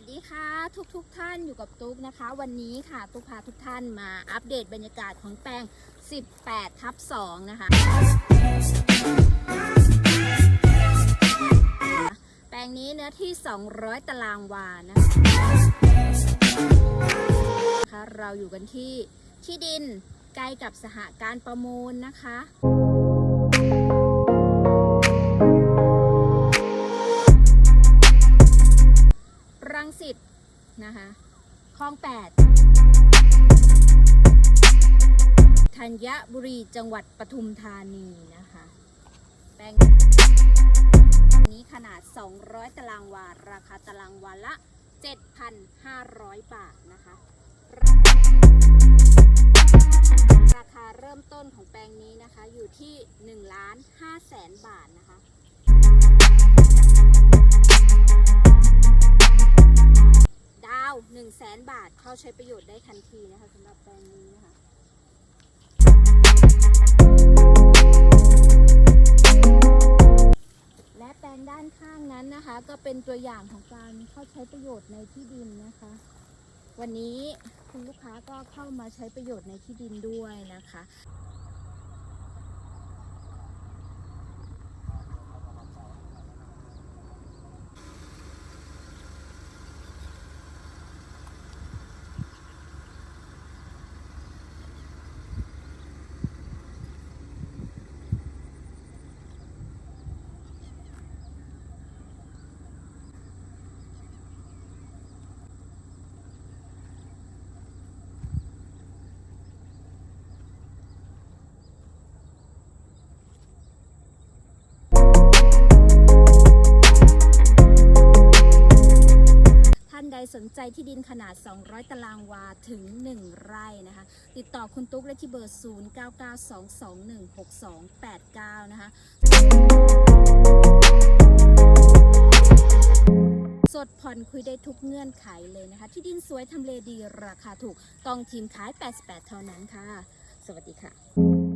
วัสดีค่ะทุกทุกๆท่านอยู่กับตุ๊กนะคะ วันนี้ค่ะตุ๊กพาทุกท่านมาอัปเดตบรรยากาศของแปลง 18 ทับ 2 นะคะ แปลงนี้เนื้อที่ 200 ตารางวานะคะนะคะเราอยู่กันที่ที่ดินใกล้กับสหการประมูลนะคะ งสิตนะคะคลอง 8 ธัญบุรีจังหวัดปทุมธานีนะคะแปลงนี้ขนาด 200 ตารางวา ราคาตารางวาละ 7,500 บาทนะคะ ราคาเริ่มต้นของแปลงนี้นะคะอยู่ที่1ล้าน5แสนบาทนะคะ เข้าใช้ประโยชน์ได้ทันทีนะคะสำหรับแปลงนี้นะคะและแปลงด้านข้างนั้นนะคะ ก็เป็นตัวอย่างของการเข้าใช้ประโยชน์ในที่ดินนะคะ วันนี้คุณลูกค้าก็เข้ามาใช้ประโยชน์ในที่ดินด้วยนะคะ นใจที่ดินขนาด 200 ตารางวาถึง 1 ไร่นะคะ ติดต่อคุณตุ๊กได้ที่เบอร์ 0992216289 นะคะ สดผ่อนคุยได้ทุกเงื่อนไขเลยนะคะ ที่ดินสวยทำเลดีราคาถูก ต้องทีมขาย 88 เท่านั้นค่ะ สวัสดีค่ะ